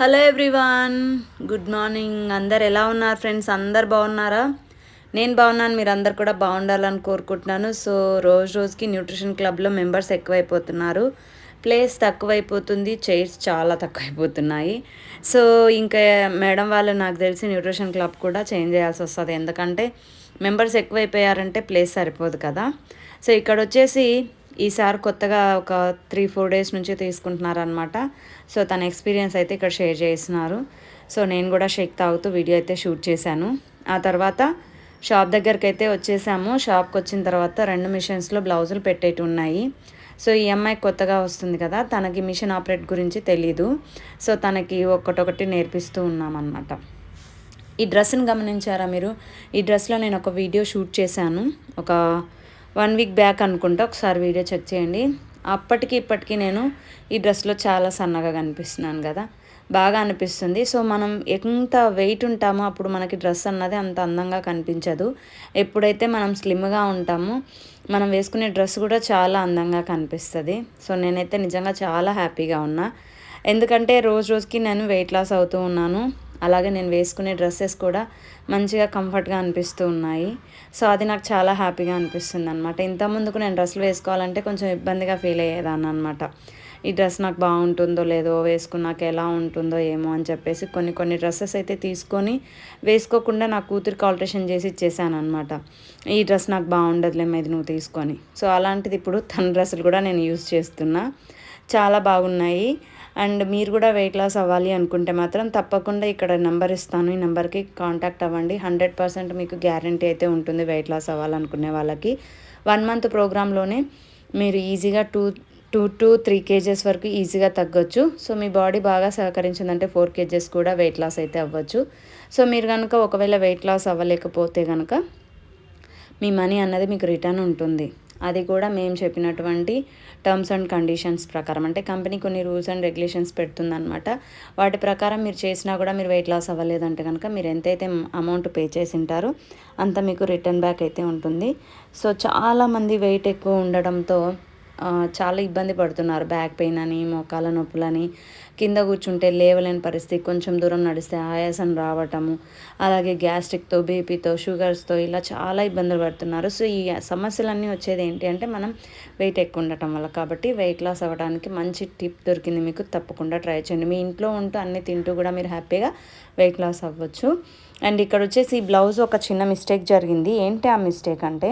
Hello everyone good morning అందరు ఎలా ఉన్నారు ఫ్రెండ్స్ అందరు బాగున్నారా? నేను బాగున్నాను. మీరు అందరు కూడా బాగుండాలని కోరుకుంటున్నాను. సో రోజు రోజుకి న్యూట్రిషన్ క్లబ్లో మెంబర్స్ ఎక్కువైపోతున్నారు. ప్లేస్ తక్కువైపోతుంది. చైర్స్ చాలా తక్కువైపోతున్నాయి. సో ఇంకా మేడం వాళ్ళు నాకు తెలిసి న్యూట్రిషన్ క్లబ్ కూడా చేంజ్ చేయాల్సి వస్తుంది. ఎందుకంటే మెంబర్స్ ఎక్కువైపోయారంటే ప్లేస్ సరిపోదు కదా. సో ఇక్కడ వచ్చేసి ఈసారి కొత్తగా ఒక త్రీ ఫోర్ డేస్ నుంచి తీసుకుంటున్నారనమాట సో తన ఎక్స్పీరియన్స్ అయితే ఇక్కడ షేర్ చేస్తున్నారు. సో నేను కూడా షేక్ తాగుతూ వీడియో అయితే షూట్ చేశాను. ఆ తర్వాత షాప్ దగ్గరికి అయితే వచ్చేసాము. షాప్కి వచ్చిన తర్వాత రెండు మిషన్స్లో బ్లౌజులు పెట్టేటి ఉన్నాయి. సో ఈ అమ్మాయి కొత్తగా వస్తుంది కదా తనకి మిషన్ ఆపరేట్ గురించి తెలీదు. సో తనకి ఒక్కటొకటి నేర్పిస్తూ ఉన్నామన్నమాట. ఈ డ్రెస్ని గమనించారా మీరు? ఈ డ్రెస్లో నేను ఒక వీడియో షూట్ చేశాను. ఒక వన్ వీక్ బ్యాక్ అనుకుంటా ఒకసారి వీడియో చెక్ చేయండి. అప్పటికి ఇప్పటికీ నేను ఈ డ్రెస్లో చాలా సన్నగా కనిపిస్తున్నాను కదా. బాగా అనిపిస్తుంది. సో మనం ఎంత వెయిట్ ఉంటామో అప్పుడు మనకి డ్రెస్ అన్నది అంత అందంగా కనిపించదు. ఎప్పుడైతే మనం స్లిమ్గా ఉంటామో మనం వేసుకునే డ్రెస్ కూడా చాలా అందంగా కనిపిస్తుంది. సో నేనైతే నిజంగా చాలా హ్యాపీగా ఉన్నా. ఎందుకంటే రోజు రోజుకి నేను వెయిట్ లాస్ అవుతూ ఉన్నాను. అలాగే నేను వేసుకునే డ్రెస్సెస్ కూడా మంచిగా కంఫర్ట్గా అనిపిస్తూ ఉన్నాయి. సో అది నాకు చాలా హ్యాపీగా అనిపిస్తుంది అనమాట ఇంత ముందుకు నేను డ్రెస్సులు వేసుకోవాలంటే కొంచెం ఇబ్బందిగా ఫీల్ అయ్యేదాన్ని అనమాట ఈ డ్రెస్ నాకు బాగుంటుందో లేదో వేసుకున్నాక ఎలా ఉంటుందో ఏమో అని చెప్పేసి కొన్ని కొన్ని డ్రెస్సెస్ అయితే తీసుకొని వేసుకోకుండా నా కూతురికి ఆల్ట్రేషన్ చేసి ఇచ్చేసాను అనమాట ఈ డ్రెస్ నాకు బాగుండదులే ఇది నువ్వు తీసుకొని. సో అలాంటిది ఇప్పుడు తన డ్రెస్సులు కూడా నేను యూస్ చేస్తున్నా. చాలా బాగున్నాయి. అండ్ మీరు కూడా వెయిట్ లాస్ అవ్వాలి అనుకుంటే మాత్రం తప్పకుండా ఇక్కడ నెంబర్ ఇస్తాను. ఈ నెంబర్కి కాంటాక్ట్ అవ్వండి. హండ్రెడ్ పర్సెంట్ మీకు గ్యారంటీ అయితే ఉంటుంది వెయిట్ లాస్ అవ్వాలనుకునే వాళ్ళకి. వన్ మంత్ ప్రోగ్రాంలోనే మీరు ఈజీగా two two to three kgs వరకు ఈజీగా తగ్గొచ్చు. సో మీ బాడీ బాగా సహకరించిందంటే ఫోర్ కేజెస్ కూడా వెయిట్ లాస్ అయితే అవ్వచ్చు. సో మీరు కనుక ఒకవేళ వెయిట్ లాస్ అవ్వలేకపోతే కనుక మీ మనీ అన్నది మీకు రిటర్న్ ఉంటుంది. అది కూడా మేము చెప్పినటువంటి టర్మ్స్ అండ్ కండిషన్స్ ప్రకారం. అంటే కంపెనీ కొన్ని రూల్స్ అండ్ రెగ్యులేషన్స్ పెడుతుందనమాట వాటి ప్రకారం మీరు చేసినా కూడా మీరు వెయిట్ లాస్ అవ్వలేదంటే కనుక మీరు ఎంతైతే అమౌంట్ పే చేసి ఉంటారో అంత మీకు రిటర్న్ బ్యాక్ అయితే ఉంటుంది. సో చాలామంది వెయిట్ ఎక్కువ ఉండడంతో చాలా ఇబ్బంది పడుతున్నారు. బ్యాక్ పెయిన్ అని మోకాల నొప్పులని కింద కూర్చుంటే లేవలేని పరిస్థితి కొంచెం దూరం నడిస్తే ఆయాసం రావటము అలాగే గ్యాస్ట్రిక్తో బీపీతో షుగర్స్తో ఇలా చాలా ఇబ్బందులు పడుతున్నారు. సో ఈ సమస్యలన్నీ వచ్చేది ఏంటి అంటే మనం వెయిట్ ఎక్కువ ఉండటం వల్ల. కాబట్టి వెయిట్ లాస్ అవ్వడానికి మంచి టిప్ దొరికింది మీకు. తప్పకుండా ట్రై చేయండి. మీ ఇంట్లో ఉంటూ అన్ని తింటూ కూడా మీరు హ్యాపీగా వెయిట్ లాస్ అవ్వచ్చు. అండ్ ఇక్కడ వచ్చేసి ఈ బ్లౌజ్ ఒక చిన్న మిస్టేక్ జరిగింది. ఏంటి ఆ మిస్టేక్ అంటే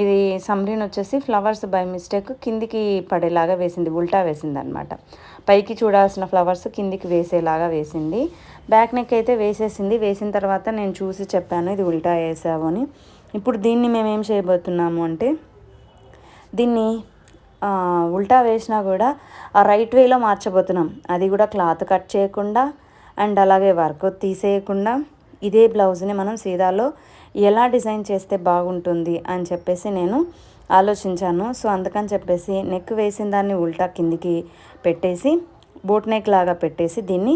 ఇది సమ్రీన్ వచ్చేసి ఫ్లవర్స్ బై మిస్టేక్ కిందికి పడేలాగా వేసింది ఉల్టా వేసింది అనమాట పైకి చూడాల్సిన ఫ్లవర్స్ కిందికి వేసేలాగా వేసింది. బ్యాక్ నెక్ అయితే వేసేసింది. వేసిన తర్వాత నేను చూసి చెప్పాను ఇది ఉల్టా వేసావు అని. ఇప్పుడు దీన్ని మేము ఏం చేయబోతున్నాము అంటే దీన్ని ఉల్టా వేసినా కూడా ఆ రైట్ వేలో మార్చబోతున్నాం. అది కూడా క్లాత్ కట్ చేయకుండా అండ్ అలాగే వర్క్ తీసేయకుండా. ఇదే బ్లౌజ్ని మనం సీదాలో ఎలా డిజైన్ చేస్తే బాగుంటుంది అని చెప్పేసి నేను ఆలోచించాను. సో అందుకని చెప్పేసి నెక్ వేసిన దాన్ని ఉల్టా కిందికి పెట్టేసి బోట్ నెక్ లాగా పెట్టేసి దీన్ని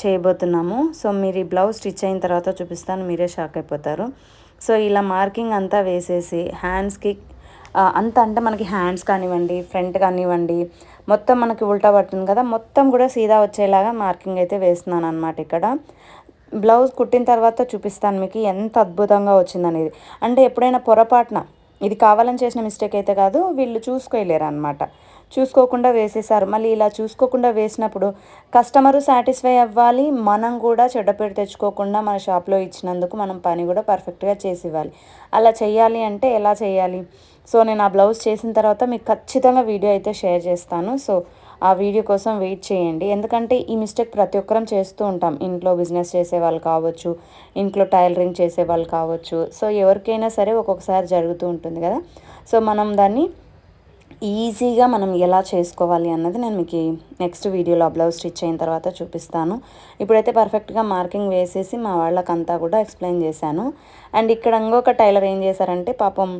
చేయబోతున్నాము. సో మీరు ఈ బ్లౌజ్ స్టిచ్ అయిన తర్వాత చూపిస్తాను మీరే షాక్ అయిపోతారు. సో ఇలా మార్కింగ్ అంతా వేసేసి హ్యాండ్స్కి అంత అంటే మనకి హ్యాండ్స్ కానివ్వండి ఫ్రంట్ కానివ్వండి మొత్తం మనకి ఉల్టా పడుతుంది కదా మొత్తం కూడా సీదా వచ్చేలాగా మార్కింగ్ అయితే వేస్తున్నాను అనమాట ఇక్కడ. బ్లౌజ్ కుట్టిన తర్వాత చూపిస్తాను మీకు ఎంత అద్భుతంగా వచ్చిందనేది. అంటే ఎప్పుడైనా పొరపాటున ఇది కావాలని చేసిన మిస్టేక్ అయితే కాదు వీళ్ళు చూసుకోలేరు అనమాట చూసుకోకుండా వేసేసారు మళ్ళీ ఇలా చూసుకోకుండా వేసినప్పుడు కస్టమరు సాటిస్ఫై అవ్వాలి మనం కూడా చెడ్డపేరు తెచ్చుకోకుండా మన షాప్లో ఇచ్చినందుకు మనం పని కూడా పర్ఫెక్ట్గా చేసి ఇవ్వాలి అలా చేయాలి అంటే ఎలా చేయాలి సో నేను ఆ బ్లౌజ్ చేసిన తర్వాత మీకు ఖచ్చితంగా వీడియో అయితే షేర్ చేస్తాను. సో ఆ వీడియో కోసం వెయిట్ చేయండి. ఎందుకంటే ఈ మిస్టేక్ ప్రతి ఒక్కరం చేస్తూ ఉంటాం. ఇంట్లో బిజినెస్ చేసే వాళ్ళు కావచ్చు ఇంట్లో టైలరింగ్ చేసే వాళ్ళు కావచ్చు. సో ఎవరికైనా సరే ఒక్కొక్కసారి జరుగుతూ ఉంటుంది కదా. సో మనం దాన్ని ఈజీగా మనం ఎలా చేసుకోవాలి అన్నది నేను మీకు నెక్స్ట్ వీడియోలో బ్లౌజ్ స్టిచ్ అయిన తర్వాత చూపిస్తాను. ఇప్పుడైతే పర్ఫెక్ట్గా మార్కింగ్ వేసేసి మా వాళ్ళకంతా కూడా ఎక్స్ప్లెయిన్ చేశాను. అండ్ ఇక్కడ ఇంకొక టైలర్ ఏం చేశారంటే పాపం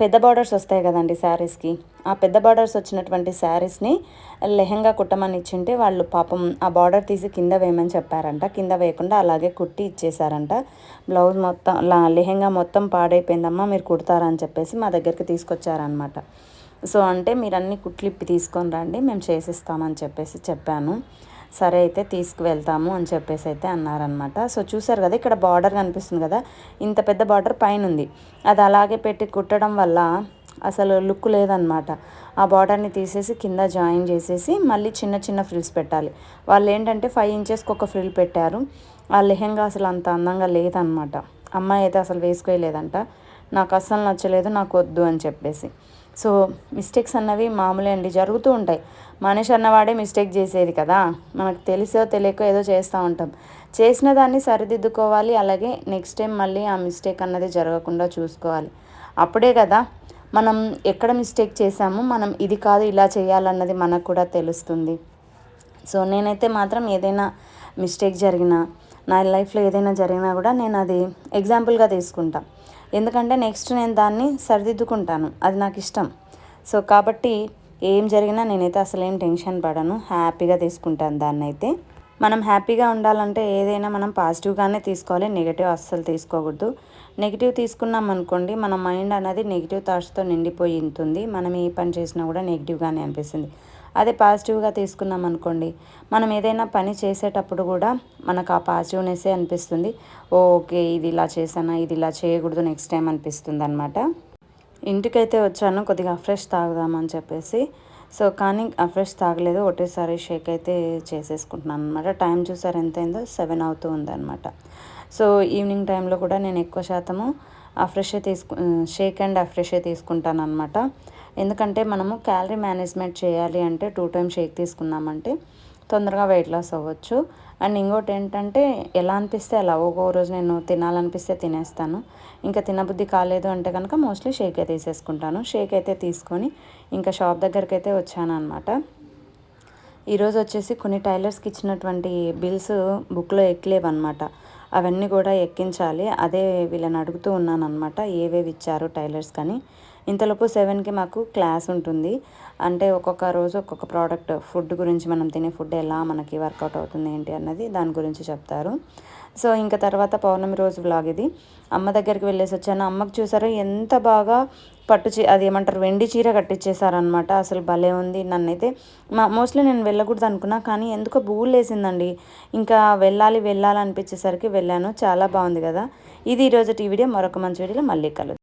పెద్ద బార్డర్స్ వస్తాయి కదండి శారీస్కి. ఆ పెద్ద బార్డర్స్ వచ్చినటువంటి శారీస్ని లెహంగా కుట్టమని ఇచ్చింటే వాళ్ళు పాపం ఆ బార్డర్ తీసి కింద వేయమని చెప్పారంట. కింద వేయకుండా అలాగే కుట్టి ఇచ్చేసారంట బ్లౌజ్ మొత్తం లెహంగా మొత్తం పాడైపోయిందమ్మా మీరు కుడతారని చెప్పేసి మా దగ్గరికి తీసుకొచ్చారనమాట సో అంటే మీరు అన్ని కుట్లిప్పి తీసుకొని రండి మేము చేసిస్తామని చెప్పేసి చెప్పాను. సరే అయితే తీసుకువెళ్తాము అని చెప్పేసి అయితే అన్నారనమాట సో చూసారు కదా ఇక్కడ బార్డర్ కనిపిస్తుంది కదా ఇంత పెద్ద బార్డర్ పైన ఉంది అది అలాగే పెట్టి కుట్టడం వల్ల అసలు లుక్ లేదనమాట ఆ బార్డర్ని తీసేసి కింద జాయిన్ చేసేసి మళ్ళీ చిన్న చిన్న ఫ్రిల్స్ పెట్టాలి. వాళ్ళు ఏంటంటే ఫైవ్ ఇంచెస్కి ఒక ఫ్రిల్ పెట్టారు. ఆ లెహెంగా అసలు అంత అందంగా లేదనమాట అమ్మాయి అయితే అసలు వేసుకోలేదంట. నాకు అస్సలు నచ్చలేదు నాకు వద్దు అని చెప్పేసి. సో మిస్టేక్స్ అన్నవి మామూలే అండి జరుగుతూ ఉంటాయి. మనిషి అన్నవాడే మిస్టేక్ చేసేది కదా మనకు తెలిసో తెలియకో ఏదో చేస్తూ ఉంటాం. చేసిన దాన్ని సరిదిద్దుకోవాలి అలాగే నెక్స్ట్ టైం మళ్ళీ ఆ మిస్టేక్ అన్నది జరగకుండా చూసుకోవాలి. అప్పుడే కదా మనం ఎక్కడ మిస్టేక్ చేసామో మనం ఇది కాదు ఇలా చేయాలన్నది మనకు కూడా తెలుస్తుంది. సో నేనైతే మాత్రం ఏదైనా మిస్టేక్ జరిగినా నా లైఫ్లో ఏదైనా జరిగినా కూడా నేను అది ఎగ్జాంపుల్గా తీసుకుంటాను ఎందుకంటే నెక్స్ట్ నేను దాన్ని సరిదిద్దుకుంటాను. అది నాకు ఇష్టం. సో కాబట్టి ఏం జరిగినా నేనైతే అసలు ఏం టెన్షన్ పడను. హ్యాపీగా తీసుకుంటాను దాన్ని అయితే మనం హ్యాపీగా ఉండాలంటే ఏదైనా మనం పాజిటివ్గానే తీసుకోవాలి. నెగిటివ్ అస్సలు తీసుకోకూడదు. నెగిటివ్ తీసుకున్నాం అనుకోండి మన మైండ్ అనేది నెగిటివ్ థాట్స్తో నిండిపోయి ఉంటుంది. మనం ఏ పని చేసినా కూడా నెగిటివ్గానే అనిపిస్తుంది. అదే పాజిటివ్గా తీసుకున్నాం అనుకోండి మనం ఏదైనా పని చేసేటప్పుడు కూడా మనకు ఆ పాజిటివ్నెస్సే అనిపిస్తుంది. ఓకే ఇది ఇలా చేసానా ఇది ఇలా చేయకూడదు నెక్స్ట్ టైం అనిపిస్తుంది అనమాట ఇంటికైతే వచ్చాను కొద్దిగా ఫ్రెష్ తాగుదామని చెప్పేసి. సో కానీ ఫ్రెష్ తాగలేదు ఒకటేసారి షేక్ అయితే చేసేసుకుంటున్నాను అనమాట టైం చూసారు ఎంత అయిందో సెవెన్ అవుతూ ఉందన్నమాట. సో ఈవినింగ్ టైంలో కూడా నేను ఎక్కువ శాతము ఆ ఫ్రెష్ తీసుకు షేక్ అండ్ ఆ ఫ్రెష్ తీసుకుంటాను అనమాట ఎందుకంటే మనము క్యాలరీ మేనేజ్మెంట్ చేయాలి అంటే టూ టైమ్ షేక్ తీసుకున్నామంటే తొందరగా వెయిట్ లాస్ అవ్వచ్చు. అండ్ ఇంకోటి ఏంటంటే ఎలా అనిపిస్తే అలా ఒక్కో రోజు నేను తినాలనిపిస్తే తినేస్తాను. ఇంకా తినబుద్ధి కాలేదు అంటే కనుక మోస్ట్లీ షేక్ అయితే తీసేసుకుంటాను. షేక్ అయితే తీసుకొని ఇంకా షాప్ దగ్గరికి అయితే వచ్చాను అనమాట ఈరోజు వచ్చేసి కొన్ని టైలర్స్కి ఇచ్చినటువంటి బిల్స్ బుక్లో ఎక్కలేవన్నమాట. అవన్నీ కూడా ఎక్కించాలి. అదే వీళ్ళని అడుగుతూ ఉన్నాను అనమాట ఏవేవి ఇచ్చారు టైలర్స్ కానీ. ఇంతలోపు సెవెన్కి మాకు క్లాస్ ఉంటుంది. అంటే ఒక్కొక్క రోజు ఒక్కొక్క ప్రోడక్ట్ ఫుడ్ గురించి మనం తినే ఫుడ్ ఎలా మనకి వర్కౌట్ అవుతుంది ఏంటి అన్నది దాని గురించి చెప్తారు. సో ఇంకా తర్వాత పౌర్ణమి రోజు బ్లాగ్ ఇది. అమ్మ దగ్గరికి వెళ్ళేసి వచ్చాను. అమ్మకు చూసారో ఎంత బాగా పట్టు చీ అది ఏమంటారు వెండి చీర కట్టించేశారనమాట అసలు భలే ఉంది. నన్నైతే మా మోస్ట్లీ నేను వెళ్ళకూడదు అనుకున్నా కానీ ఎందుకో బూలు వేసిందండి ఇంకా వెళ్ళాలి వెళ్ళాలి అనిపించేసరికి వెళ్ళాను. చాలా బాగుంది కదా. ఇది ఈరోజు టీ వీడియో. మరొక మంచి వీడియోలో మళ్ళీ కలుద్దాం.